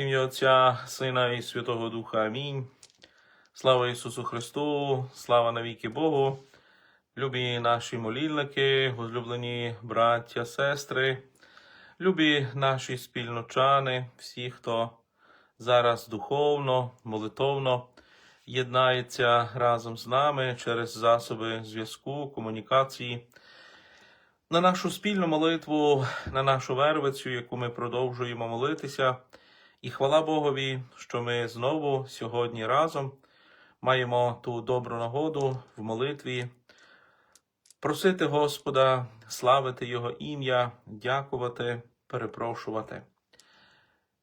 ім'я Отця, Сина і Святого Духа. Амінь. Слава Ісусу Христу, слава навіки Богу. Любі наші молільники, возлюблені браття, сестри, любі наші спільночани, всі, хто зараз духовно, молитовно єднається разом з нами через засоби зв'язку, комунікації, на нашу спільну молитву, на нашу вервицю, яку ми продовжуємо молитися. І хвала Богові, що ми знову сьогодні разом маємо ту добру нагоду в молитві просити Господа, славити Його ім'я, дякувати, перепрошувати.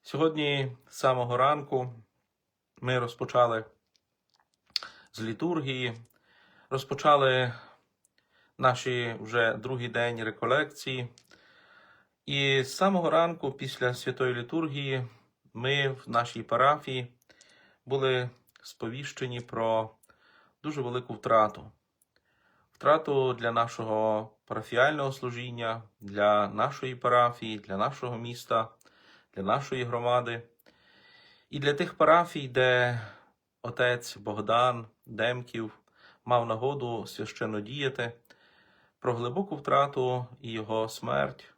Сьогодні з самого ранку ми розпочали з літургії, розпочали наші вже другий день реколекції. І з самого ранку, після святої літургії, ми в нашій парафії були сповіщені про дуже велику втрату. Втрату для нашого парафіального служіння, для нашої парафії, для нашого міста, для нашої громади. І для тих парафій, де отець Богдан Демків мав нагоду священно діяти, про глибоку втрату і його смерть,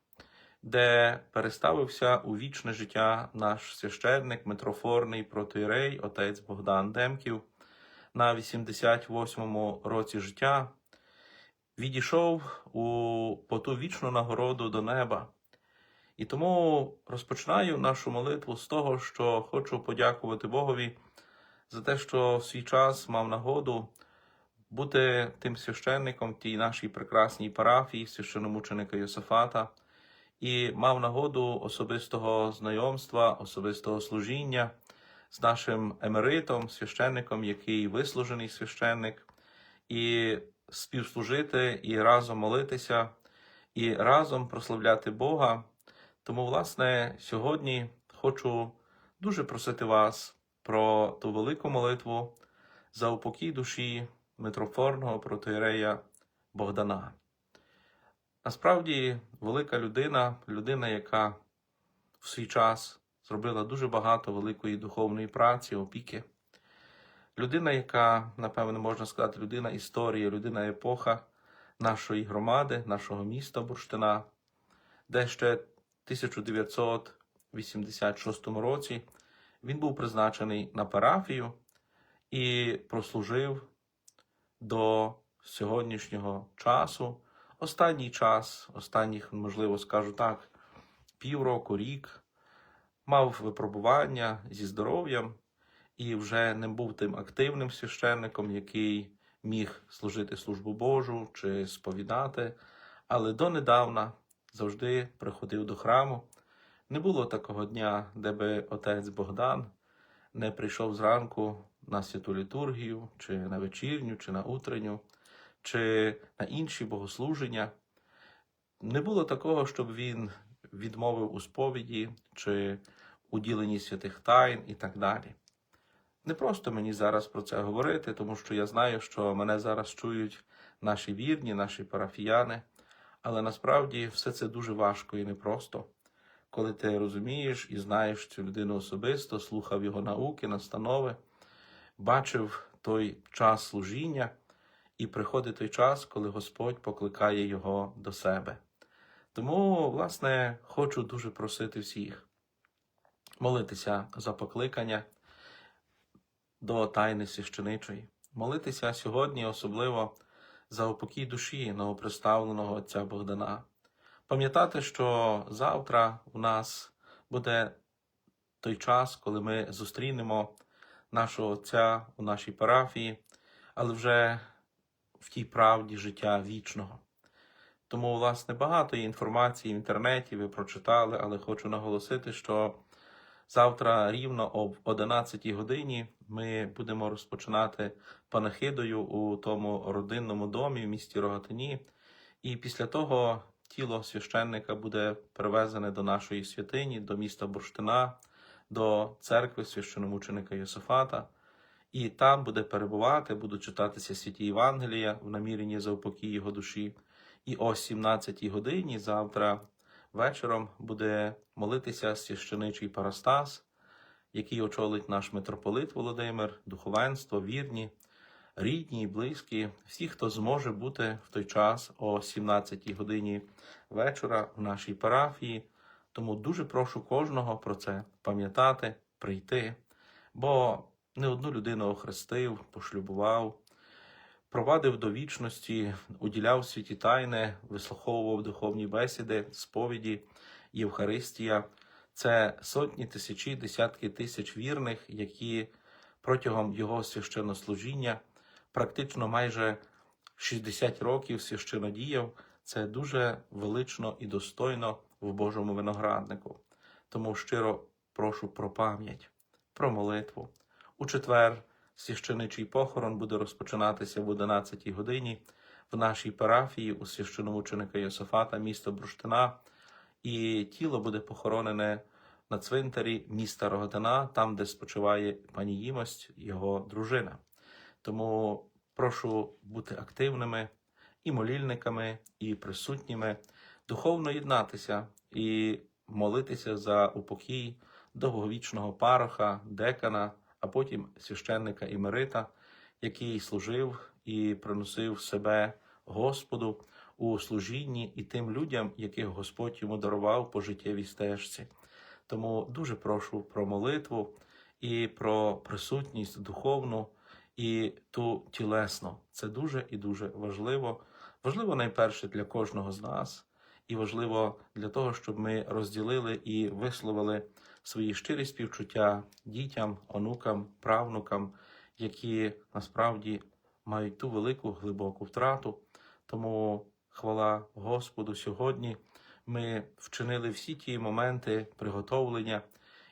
де переставився у вічне життя наш священник, митрофорний протоірей, отець Богдан Демків на 88-му році життя, відійшов у по ту вічну нагороду до неба. І тому розпочинаю нашу молитву з того, що хочу подякувати Богові за те, що в свій час мав нагоду бути тим священником тій нашій прекрасній парафії, священомученика Йосифата, і мав нагоду особистого знайомства, особистого служіння з нашим емеритом, священником, який вислужений священник, і співслужити, і разом молитися, і разом прославляти Бога. Тому, власне, сьогодні хочу дуже просити вас про ту велику молитву за упокій душі митрофорного протоірея Богдана. Насправді, велика людина, людина, яка в свій час зробила дуже багато великої духовної праці, опіки. Людина, яка, напевно, можна сказати, людина історії, людина епоха нашої громади, нашого міста Бурштина, де ще в 1986 році він був призначений на парафію і прослужив до сьогоднішнього часу. Останній час, останніх, можливо, скажу так, півроку, рік, мав випробування зі здоров'ям і вже не був тим активним священником, який міг служити службу Божу чи сповідати, але донедавна завжди приходив до храму. Не було такого дня, де би отець Богдан не прийшов зранку на святу літургію, чи на вечірню, чи на утренню, чи на інші богослуження. Не було такого, щоб він відмовив у сповіді чи уділенні святих тайн і так далі. Не просто мені зараз про це говорити, тому що я знаю, що мене зараз чують наші вірні, наші парафіяни, але насправді все це дуже важко і непросто. Коли ти розумієш і знаєш цю людину особисто, слухав його науки, настанови, бачив той час служіння, і приходить той час, коли Господь покликає його до себе. Тому, власне, хочу дуже просити всіх молитися за покликання до тайни священичої, молитися сьогодні, особливо за упокій душі новоприставленого отця Богдана. Пам'ятати, що завтра у нас буде той час, коли ми зустрінемо нашого Отця у нашій парафії, але вже в тій правді життя вічного. Тому, власне, багато є інформації в інтернеті, ви прочитали, але хочу наголосити, що завтра рівно об 11 годині ми будемо розпочинати панахидою у тому родинному домі в місті Рогатині. І після того тіло священника буде привезене до нашої святині, до міста Бурштина, до церкви священомученика Йосифата. І там буде перебувати, будуть читатися святі Євангелія в наміренні за упокій його душі. І о 17 годині завтра вечором буде молитися священичий Парастас, який очолить наш митрополит Володимир, духовенство, вірні, рідні і близькі, всі, хто зможе бути в той час о 17 годині вечора в нашій парафії. Тому дуже прошу кожного про це пам'ятати, прийти, бо не одну людину охрестив, пошлюбував, провадив до вічності, уділяв святі тайни, вислуховував духовні бесіди, сповіді, Євхаристія. Це сотні, тисячі, десятки тисяч вірних, які протягом його священнослужіння практично майже 60 років священодіяв. Це дуже велично і достойно в Божому винограднику. Тому щиро прошу про пам'ять, про молитву. У четвер священичий похорон буде розпочинатися в 11 годині в нашій парафії у священомученика Йосифата, міста Бруштина, і тіло буде похоронене на цвинтарі міста Рогатина, там, де спочиває пані Їмость, його дружина. Тому прошу бути активними і молільниками, і присутніми, духовно єднатися і молитися за упокій довговічного пароха, декана, а потім священника Імерита, який служив і приносив себе Господу у служінні і тим людям, яких Господь йому дарував по життєвій стежці. Тому дуже прошу про молитву і про присутність духовну і ту тілесну. Це дуже і дуже важливо. Важливо найперше для кожного з нас, і важливо для того, щоб ми розділили і висловили свої щирі співчуття дітям, онукам, правнукам, які насправді мають ту велику глибоку втрату. Тому хвала Господу сьогодні. Ми вчинили всі ті моменти приготовлення,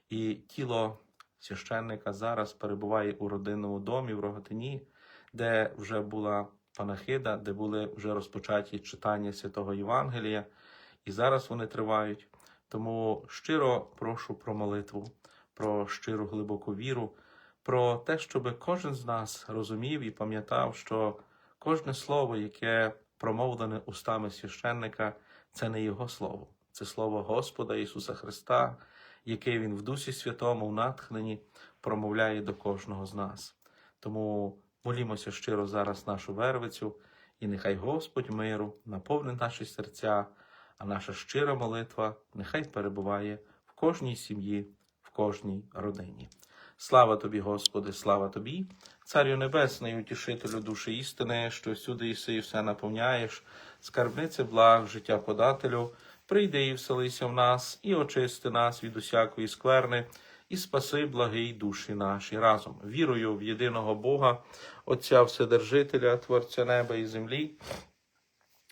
і тіло священника зараз перебуває у родинному домі в Рогатині, де вже була панахида, де були вже розпочаті читання святого Євангелія, і зараз вони тривають. Тому щиро прошу про молитву, про щиру глибоку віру, про те, щоб кожен з нас розумів і пам'ятав, що кожне слово, яке промовлене устами священника, це не його слово, це слово Господа Ісуса Христа, яке Він в Дусі Святому, в натхненні промовляє до кожного з нас. Тому молімося щиро зараз нашу вервицю, і нехай Господь миру наповнить наші серця, а наша щира молитва нехай перебуває в кожній сім'ї, в кожній родині. Слава тобі, Господи, слава тобі, Царю Небесний, утішителю душі істини, що всюди іси і все наповняєш, скарбнице благ, життя подателю, прийди і вселися в нас, і очисти нас від усякої скверни, і спаси благий душі наші разом. Вірую в єдиного Бога, Отця Вседержителя, Творця неба і землі,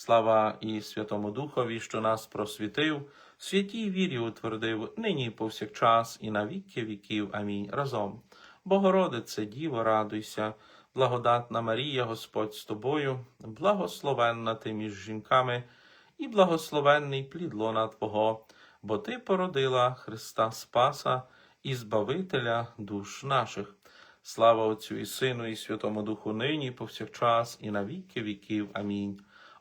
Слава і Святому Духові, що нас просвітив, святій вірі утвердив, нині повсякчас, і на віки віків. Амінь. Разом. Богородице, Діво, радуйся, благодатна Марія, Господь з тобою, благословенна ти між жінками, і благословенний плід лона Твого, бо Ти породила Христа Спаса і Збавителя душ наших. Слава Отцю і Сину, і Святому Духу нині, повсякчас, і на віки віків. Амінь.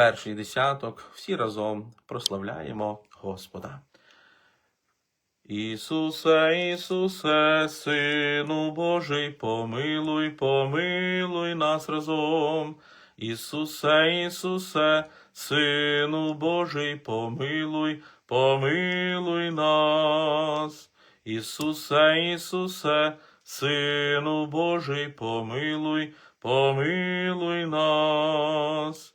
перший десяток, всі разом прославляємо Господа. Ісусе, Ісусе, Сину Божий, помилуй, помилуй нас разом. Ісусе, Ісусе, Сину Божий, помилуй, помилуй нас. Ісусе, Ісусе, Сину Божий, помилуй, помилуй нас.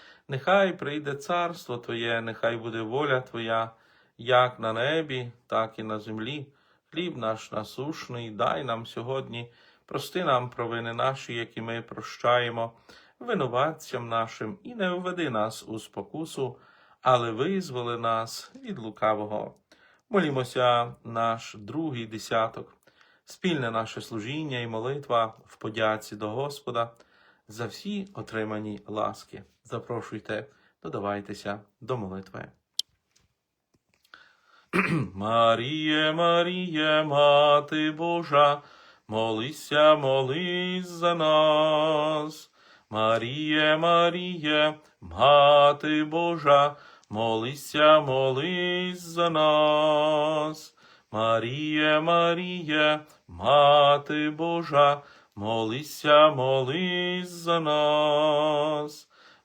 нехай прийде царство Твоє, нехай буде воля Твоя, як на небі, так і на землі. Хліб наш насушний, дай нам сьогодні, прости нам провини наші, які ми прощаємо, винуватцям нашим, і не введи нас у спокусу, але визволи нас від лукавого. Молімося наш другий десяток, спільне наше служіння і молитва в подяці до Господа за всі отримані ласки. Запрошуйте, додавайтеся до молитви. Маріє, Маріє, Мати Божа, молися, молись за нас. Маріє, Маріє, Мати Божа, молися, молись за нас. Маріє, Маріє, Мати Божа, молися, молись за нас.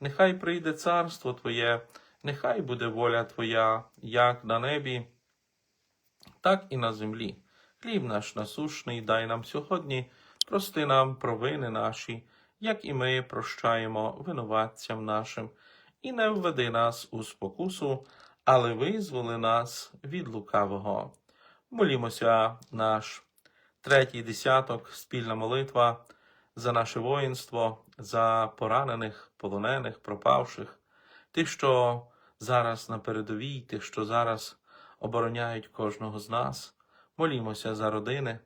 нехай прийде царство Твоє, нехай буде воля Твоя, як на небі, так і на землі. Хліб наш насушний дай нам сьогодні, прости нам провини наші, як і ми прощаємо винуватцям нашим, і не введи нас у спокусу, але визволи нас від лукавого. Молімося наш третій десяток, спільна молитва за наше воїнство, за поранених, полонених, пропавших, тих, що зараз на передовій, тих, що зараз обороняють кожного з нас. Молімося за родини,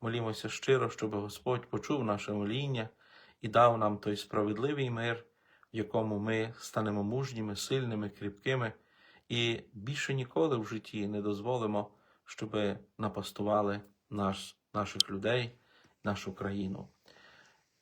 молімося щиро, щоб Господь почув наше моління і дав нам той справедливий мир, в якому ми станемо мужніми, сильними, кріпкими, і більше ніколи в житті не дозволимо, щоб напастували наш, наших людей, нашу країну.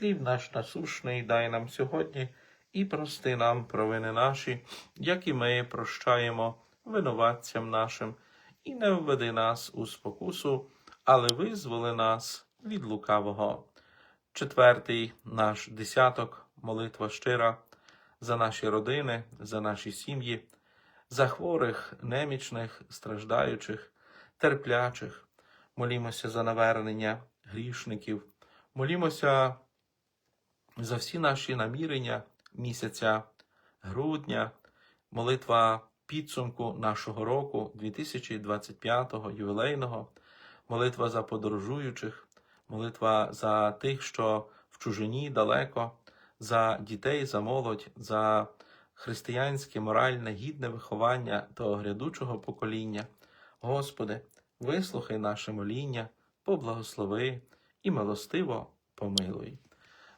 Хліб наш насушний дай нам сьогодні і прости нам провини наші, як і ми прощаємо винуватцям нашим, і не введи нас у спокусу, але визволи нас від лукавого. Четвертий наш десяток, молитва щира за наші родини, за наші сім'ї, за хворих, немічних, страждаючих, терплячих. Молімося за навернення грішників, молімося за всі наші намірення місяця грудня, молитва підсумку нашого року 2025 ювілейного, молитва за подорожуючих, молитва за тих, що в чужині далеко, за дітей, за молодь, за християнське моральне гідне виховання того грядучого покоління. Господи, вислухай наше моління, поблагослови і милостиво помилуй.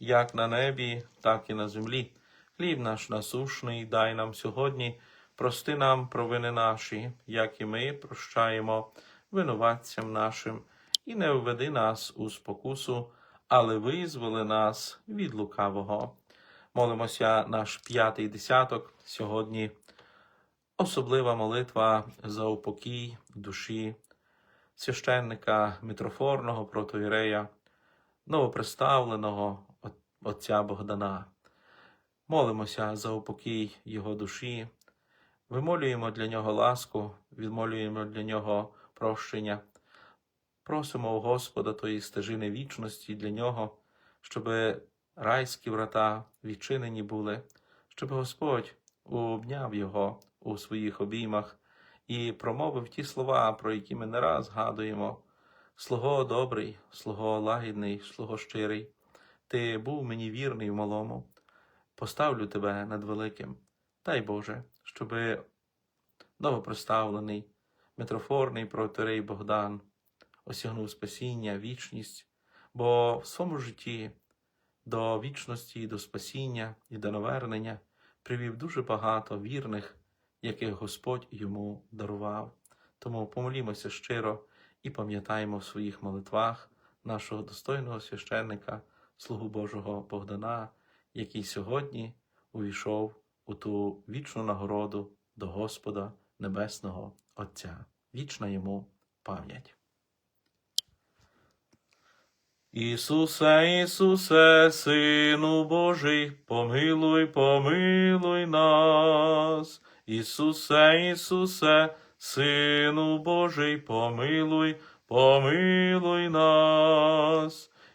як на небі, так і на землі. Хліб наш насушний дай нам сьогодні, прости нам провини наші, як і ми прощаємо винуватцям нашим, і не введи нас у спокусу, але визволи нас від лукавого. Молимося наш п'ятий десяток сьогодні. Особлива молитва за упокій душі священника митрофорного протоірея, новоприставленого отця Богдана. Молимося за упокій його душі, вимолюємо для нього ласку, відмолюємо для нього прощення. Просимо у Господа тої стежини вічності для нього, щоб райські врата відчинені були, щоб Господь обняв його у своїх обіймах і промовив ті слова, про які ми не раз згадуємо. Слуго добрий, слуго лагідний, слуго щирий, ти був мені вірний в малому, поставлю тебе над великим. Дай Боже, щоби новопроставлений, митрофорний протерей Богдан осягнув спасіння, вічність, бо в своєму житті до вічності, до спасіння і до навернення привів дуже багато вірних, яких Господь йому дарував. Тому помолімося щиро і пам'ятаємо в своїх молитвах нашого достойного священника, слугу Божого Богдана, який сьогодні увійшов у ту вічну нагороду до Господа Небесного Отця. Вічна йому пам'ять. Ісусе, Ісусе, Сину Божий, помилуй, помилуй нас. Ісусе, Ісусе, Сину Божий, помилуй, помилуй нас.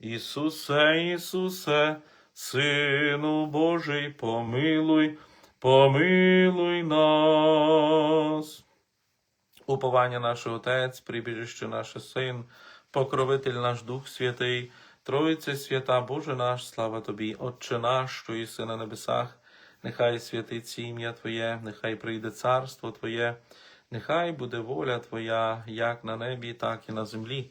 Ісусе, Ісусе, Сину Божий, помилуй, помилуй нас. Уповання наш Отець, прибіжище наше Син, покровитель наш Дух Святий, Троїце свята, Боже наш, слава Тобі, Отче наш, що єси на небесах, нехай святиться ім'я Твоє, нехай прийде царство Твоє, нехай буде воля Твоя, як на небі, так і на землі.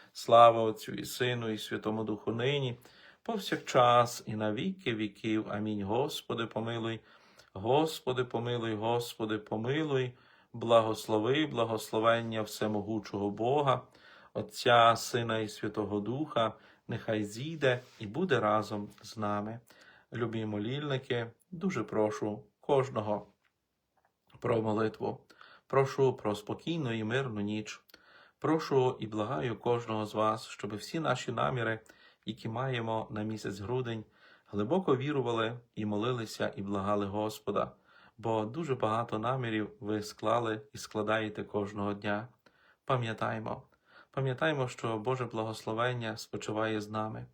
Слава Отцю і Сину, і Святому Духу нині, повсякчас і на віки віків. Амінь. Господи, помилуй, Господи, помилуй, Господи, помилуй, благослови, благословення всемогучого Бога, Отця, Сина і Святого Духа, нехай зійде і буде разом з нами. Любі молільники, дуже прошу кожного про молитву. Прошу про спокійну і мирну ніч. Прошу і благаю кожного з вас, щоб всі наші наміри, які маємо на місяць грудень, глибоко вірували і молилися і благали Господа, бо дуже багато намірів ви склали і складаєте кожного дня. Пам'ятаймо, пам'ятаймо, що Боже благословення спочиває з нами.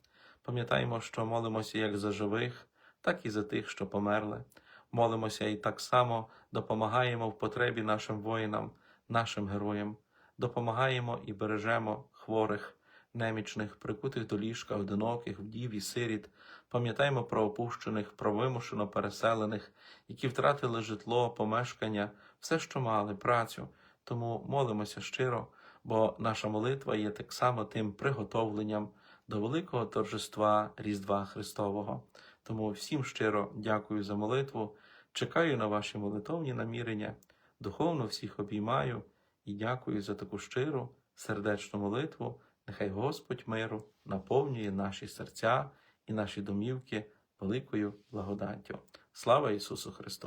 Пам'ятаймо, що молимося як за живих, так і за тих, що померли. Молимося і так само допомагаємо в потребі нашим воїнам, нашим героям. Допомагаємо і бережемо хворих, немічних, прикутих до ліжка, одиноких, вдів і сиріт. Пам'ятаємо про опущених, про вимушено переселених, які втратили житло, помешкання, все, що мали, працю. Тому молимося щиро, бо наша молитва є так само тим приготовленням до великого торжества Різдва Христового. Тому всім щиро дякую за молитву. Чекаю на ваші молитовні намірення. Духовно всіх обіймаю і дякую за таку щиру, сердечну молитву. Нехай Господь миру наповнює наші серця і наші домівки великою благодаттю. Слава Ісусу Христу!